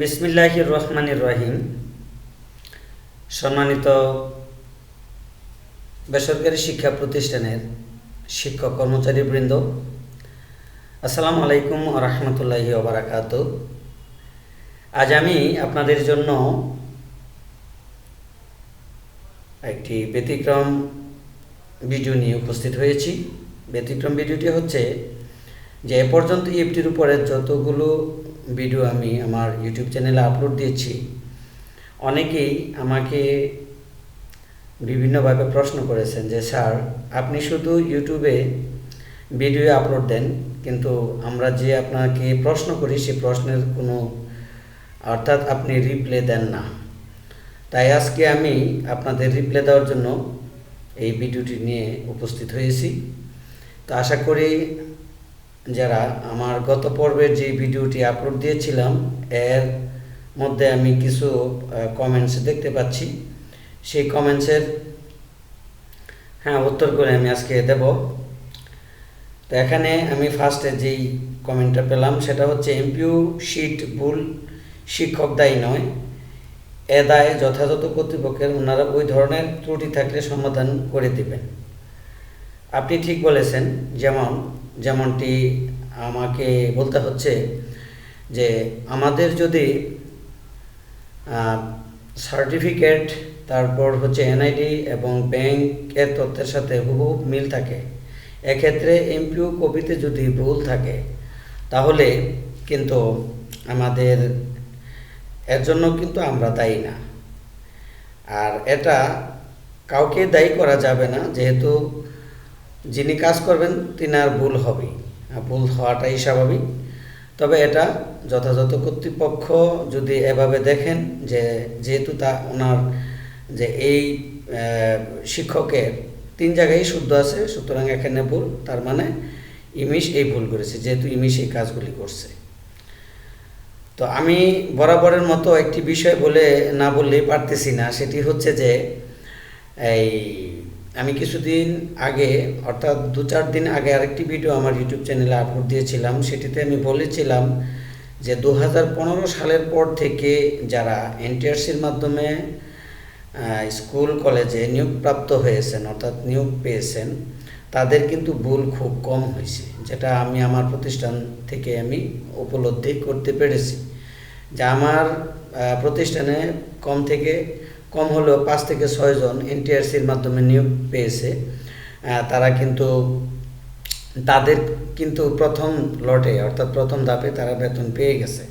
বিসমিল্লাহ রহমানির রহিম। সম্মানিত বেসরকারি শিক্ষা প্রতিষ্ঠানের শিক্ষক কর্মচারীবৃন্দ, আসসালামু আলাইকুম রহমতুল্লাহি ওবরাকাত আজ আমি আপনাদের জন্য একটি ব্যতিক্রম ভিডিও নিয়ে উপস্থিত হয়েছি। ব্যতিক্রম ভিডিওটি হচ্ছে যে এ পর্যন্ত ইএফটির উপরে যতগুলো ভিডিও আমি আমার ইউটিউব চ্যানেলে আপলোড দিয়েছি। অনেকেই আমাকে বিভিন্নভাবে প্রশ্ন করেছেন যে, স্যার, আপনি শুধু ইউটিউবে ভিডিও আপলোড দেন, কিন্তু আমরা যে আপনাকে প্রশ্ন করি সেই প্রশ্নের কোনো অর্থাৎ আপনি রিপ্লে দেন না। তাই আজকে আমি আপনাদের রিপ্লে দেওয়ার জন্য এই ভিডিওটি নিয়ে উপস্থিত হয়েছি। তো আশা করি যারা আমার গত পর্বের যে ভিডিওটি আপলোড দিয়েছিলাম, এর মধ্যে আমি কিছু কমেন্টস দেখতে পাচ্ছি। সেই কমেন্টসের হ্যাঁ উত্তর করে আমি আজকে দেব। তো এখানে আমি ফার্স্টে যেই কমেন্টটা পেলাম, সেটা হচ্ছে, এমপিউ শিট ভুল, শিক্ষক দায়ী নয়। এ দায় যথাযথ কর্তৃপক্ষের ওনারা ওই ধরনের ত্রুটি থাকলে সমাধান করে দিবেন। আপনি ঠিক বলেছেন, যেমন যেমনটি আমাকে বলতে হচ্ছে যে আমাদের যদি সার্টিফিকেট তারপর হচ্ছে এনআইডি এবং ব্যাংকের তথ্যের সাথে হুবহু মিল থাকে, এক্ষেত্রে এমপিও কপিতে যদি ভুল থাকে, তাহলে কিন্তু আমাদের, এর জন্য কিন্তু আমরা দায়ী না। আর এটা কাউকে দায়ী করা যাবে না, যেহেতু যিনি কাজ করবেন, তিনার ভুল হবেই। ভুল হওয়াটাই স্বাভাবিক। তবে এটা যথাযথ কর্তৃপক্ষ যদি এভাবে দেখেন যে যেহেতু তা ওনার যে এই শিক্ষকের তিন জায়গায় শুদ্ধ আছে, সুতরাং এখানে ভুল, তার মানে ইমিশ এই ভুল করেছে, যেহেতু ইমিশ এই কাজগুলি করছে। তো আমি বরাবরের মতো একটি বিষয় বলে না বললেই পারতেছি না, সেটি হচ্ছে যে এই আমি কিছুদিন আগে, অর্থাৎ দু চার দিন আগে আরেকটি ভিডিও আমার ইউটিউব চ্যানেলে আপলোড দিয়েছিলাম। সেটিতে আমি বলেছিলাম যে দু হাজার পনেরো সালের পর থেকে যারা এনটিআরসির মাধ্যমে স্কুল কলেজে নিয়োগপ্রাপ্ত হয়েছেন, অর্থাৎ নিয়োগ পেয়েছেন, তাদের কিন্তু ভুল খুব কম হয়েছে, যেটা আমি আমার প্রতিষ্ঠান থেকে আমি উপলব্ধি করতে পেরেছি। যে আমার প্রতিষ্ঠানে কম থেকে কম হলেও পাঁচ থেকে ছয়জন এনটিআরসির মাধ্যমে নিয়োগ পেয়েছে। তারা কিন্তু, তাদের কিন্তু প্রথম লটে, অর্থাৎ প্রথম ধাপে তারা বেতন পেয়ে গেছে।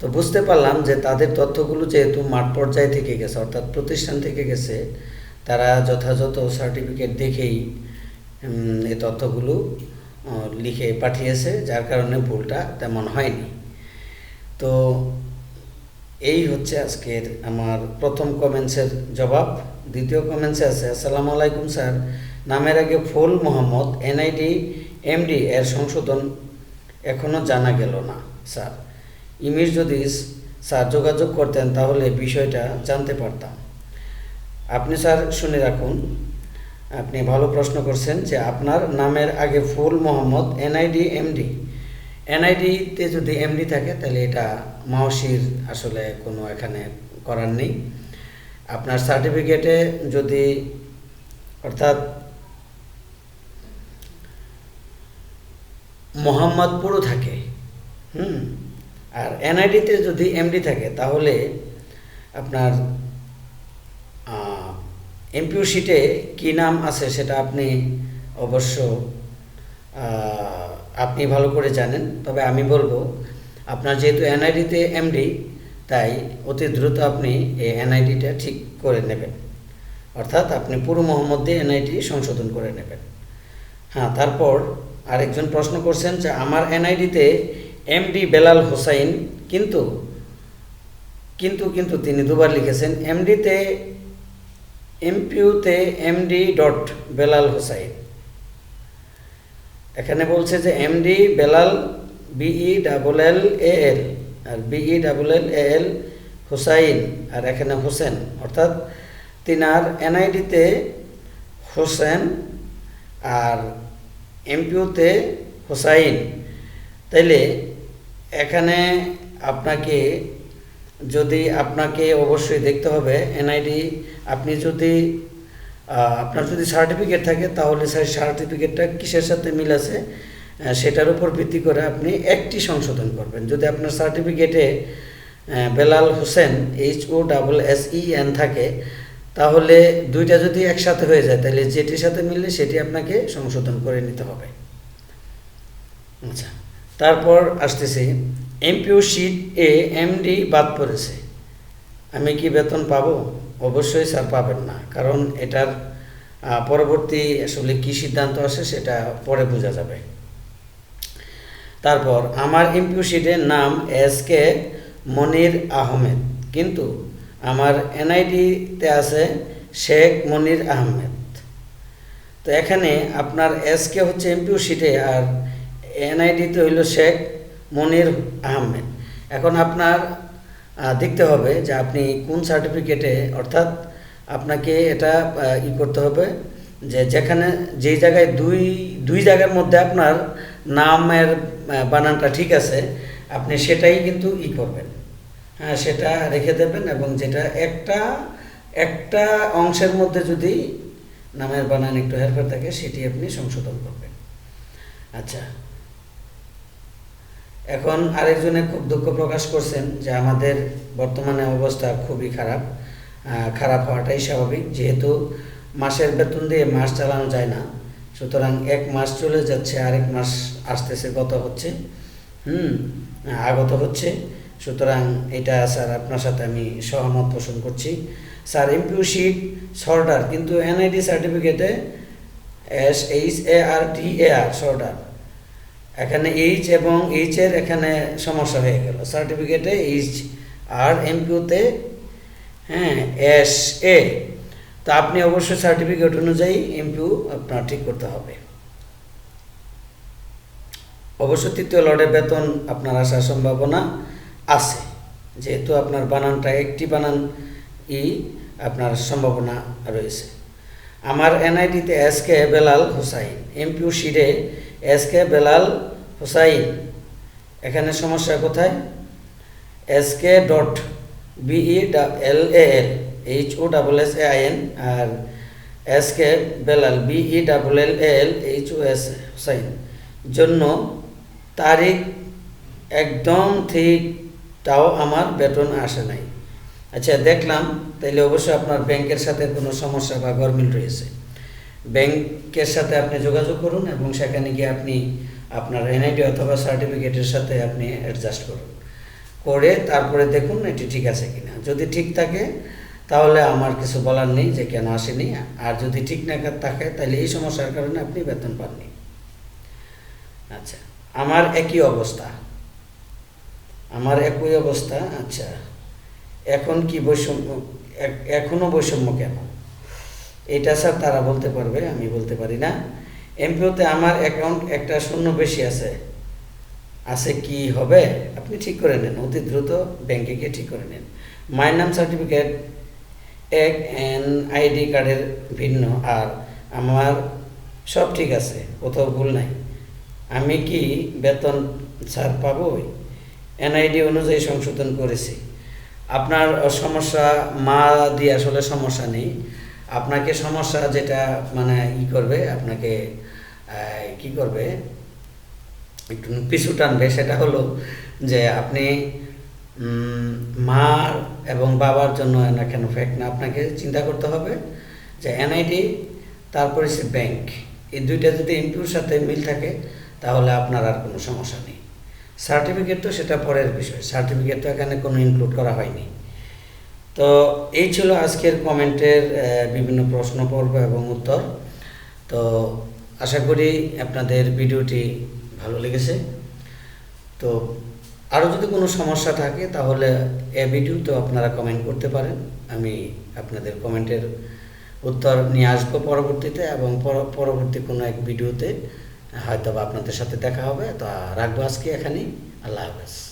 তো বুঝতে পারলাম যে তাদের তথ্যগুলো যেহেতু মাঠ পর্যায়ে থেকে গেছে, অর্থাৎ প্রতিষ্ঠান থেকে গেছে, তারা যথাযথ সার্টিফিকেট দেখেই এই তথ্যগুলো লিখে পাঠিয়েছে, যার কারণে ভুলটা তেমন হয়নি। তো এই হচ্ছে আজকের আমার প্রথম কমেন্টসের জবাব। দ্বিতীয় কমেন্টসে আছে, আসসালামু আলাইকুম স্যার। নামের আগে ফুল মোহাম্মদ, এনআইডি, এমডি এর সংশোধন এখনও জানা গেল না, স্যার। ইমির যদি স্যার যোগাযোগ করতেন তাহলে বিষয়টা জানতে পারতাম। আপনি স্যার শুনে রাখুন, আপনি ভালো প্রশ্ন করছেন যে আপনার নামের আগে ফুল মোহাম্মদ, এনআইডি, এমডি এনআইডিতে যদি এমডি থাকে, তাহলে এটা মাওসির আসলে কোনো এখানে করার নেই। আপনার সার্টিফিকেটে যদি অর্থাৎ মোহাম্মদপুরও থাকে, হুম, আর এনআইডিতে যদি এমডি থাকে, তাহলে আপনার এমপিউ শিটে কী নাম আছে সেটা আপনি অবশ্য আপনি ভালো করে জানেন, তবে আমি বলব, আপনার যেহেতু এনআইডিতে এমডি, তাই অতি দ্রুত আপনি এই এনআইডিটা ঠিক করে নেবেন। অর্থাৎ আপনি পুরো মোহাম্মদ দিয়ে এনআইডি সংশোধন করে নেবেন। হ্যাঁ তারপর আরেকজন প্রশ্ন করছেন যে আমার এনআইডিতে এমডি বেলাল হোসাইন, কিন্তু কিন্তু কিন্তু তিনি দুবার লিখেছেন, এমডিতে, এমপিউতে এমডি ডট বেলাল হোসাইন। এখানে বলছে যে MD Belal B double L A L R B double L A L Hussain, আর এখানে হোসেন, অর্থাৎ তিনার এনআইডিতে হোসেন আর এমপিউতে হোসাইন। তাইলে এখানে আপনাকে যদি, আপনাকে অবশ্যই দেখতে হবে এনআইডি আপনি যদি আপনার যদি সার্টিফিকেট থাকে, তাহলে স্যার সার্টিফিকেটটা কিসের সাথে মিল আছে? সেটার উপর ভিত্তি করে আপনি একটি সংশোধন করবেন। যদি আপনার সার্টিফিকেটে Belal Hossen H O double S E N থাকে, তাহলে দুইটা যদি একসাথে হয়ে যায়, তাহলে যেটির সাথে মিললে সেটি আপনাকে সংশোধন করে নিতে হবে। আচ্ছা তারপর আসতেছি। এমপিও শিট এ এমডি বাদ পড়েছে। আমি কি বেতন পাবো? অবশ্যই স্যার পাবেন না। কারণ এটার পরবর্তী আসলে কি সিদ্ধান্ত আসে সেটা পরে বোঝা যাবে। তারপর, আমার শিটের নাম এস কে মনির আহমেদ। কিন্তু আমার এনআইডিতে আছে শেখ মনির আহমেদ। তো এখানে আপনার এস কে হচ্ছে এমপিও শিটে আর এনআইডিতে হইল শেখ মনির আহমেদ। এখন আপনার দেখতে হবে যে আপনি কোন সার্টিফিকেটে অর্থাৎ আপনাকে এটা ই করতে হবে যে যেখানে যেই জায়গায় দুই দুই জায়গার মধ্যে আপনার নামের বানানটা ঠিক আছে, আপনি সেটাই কিন্তু ই করবেন। হ্যাঁ সেটা রেখে দেবেন এবং যেটা একটা একটা অংশের মধ্যে যদি নামের বানান একটু হেরফের থাকে, সেটি আপনি সংশোধন করবেন। আচ্ছা। এখন আরেকজনে খুব দুঃখ প্রকাশ করছেন যে আমাদের বর্তমানে অবস্থা খুবই খারাপ খারাপ হওয়াটাই স্বাভাবিক। যেহেতু মাসের বেতন দিয়ে মাস চালানো যায় না, সুতরাং এক মাস চলে যাচ্ছে, আরেক মাস আসতেছে, গত হচ্ছে, হুম, আগত হচ্ছে। সুতরাং এটা স্যার আপনার সাথে আমি সহমত পোষণ করছি। স্যার, এমপিউ শিট সর্টার কিন্তু এনআইডি সার্টিফিকেটে S H A R T A R sorter এখানে এইচ এবং এইচ এর এখানে সমস্যা হয়ে গেল। সার্টিফিকেটে এইচ আর এমপিউতে হ্যাঁ এস এ তো আপনি অবশ্যই সার্টিফিকেট অনুযায়ী এমপিউ আপনার ঠিক করতে হবে। অবশ্য তৃতীয় লটে বেতন আপনার আসার সম্ভাবনা আছে। যেহেতু আপনার বানানটা একটি বানান, ই আপনার সম্ভাবনা রয়েছে। আমার এনআইডিতে S K Belal Hossain MPO শিডে S K Belal Hossain. এখানে সমস্যা কোথায়? S K dot B L A L H O double S A I N R S K Belal B double L A L H O S Hossain জন্য তারিখ একদম ঠিক, তাও আমার বেতন আসে নাই। আচ্ছা দেখলাম, তাইলে অবশ্যই আপনার ব্যাংকের সাথে কোনো সমস্যা বা গরমিল রয়েছে। ব্যাংকের সাথে আপনি যোগাযোগ করুন এবং সেখানে গিয়ে আপনি আপনার এনআইডি অথবা সার্টিফিকেটের সাথে আপনি অ্যাডজাস্ট করুন। করে তারপরে দেখুন এটি ঠিক আছে কিনা। যদি ঠিক থাকে, তাহলে আমার কিছু বলার নেই যে কেন আসেনি। আর যদি ঠিক না থাকে, তাহলে এই সমস্যার কারণে আপনি বেতন পাননি। আচ্ছা আমার একই অবস্থা। আমার একই অবস্থা আচ্ছা। এখন কি বৈষম্য, এ- এখনও বৈষম্য কেন? এটা স্যার তারা বলতে পারবে, আমি বলতে পারি না। এমপিওতে আমার অ্যাকাউন্ট একটা শূন্য বেশি আছে। আছে কি হবে? আপনি ঠিক করে নেন, অতি দ্রুত ব্যাংকে গিয়ে ঠিক করে নেন। মায়ের নাম সার্টিফিকেট এক এন আইডি কার্ডের ভিন্ন, আর আমার সব ঠিক আছে, কোথাও ভুল নাই। আমি কি বেতন ছাড় পাবো এনআইডি অনুযায়ী সংশোধন করেছি। আপনার সমস্যা মা দিয়ে আসলে সমস্যা নেই। আপনাকে সমস্যা যেটা মানে ই করবে, আপনাকে কি করবে, একটু পিছু টানবে, সেটা হলো যে আপনি মা এবং বাবার জন্য না কেন ফ্যাক্ট না, আপনাকে চিন্তা করতে হবে যে এনআইডি তারপরে সে ব্যাংক এই দুইটা যদি এমপিউর সাথে মিল থাকে, তাহলে আপনার আর কোনো সমস্যা নেই। সার্টিফিকেট তো সেটা পরের বিষয়। সার্টিফিকেট তো এখানে কোনো ইনক্লুড করা হয়নি। তো এই ছিল আজকের কমেন্টের বিভিন্ন প্রশ্ন পর্ব এবং উত্তর। তো আশা করি আপনাদের ভিডিওটি ভালো লেগেছে। তো আরও যদি কোনো সমস্যা থাকে তাহলে এ ভিডিওতেও আপনারা কমেন্ট করতে পারেন। আমি আপনাদের কমেন্টের উত্তর নিয়ে আসব পরবর্তীতে এবং পরবর্তী কোনো এক ভিডিওতে হয়তো আপনাদের সাথে দেখা হবে। তো রাখব আজকে এখানেই। আল্লাহ হাফেজ।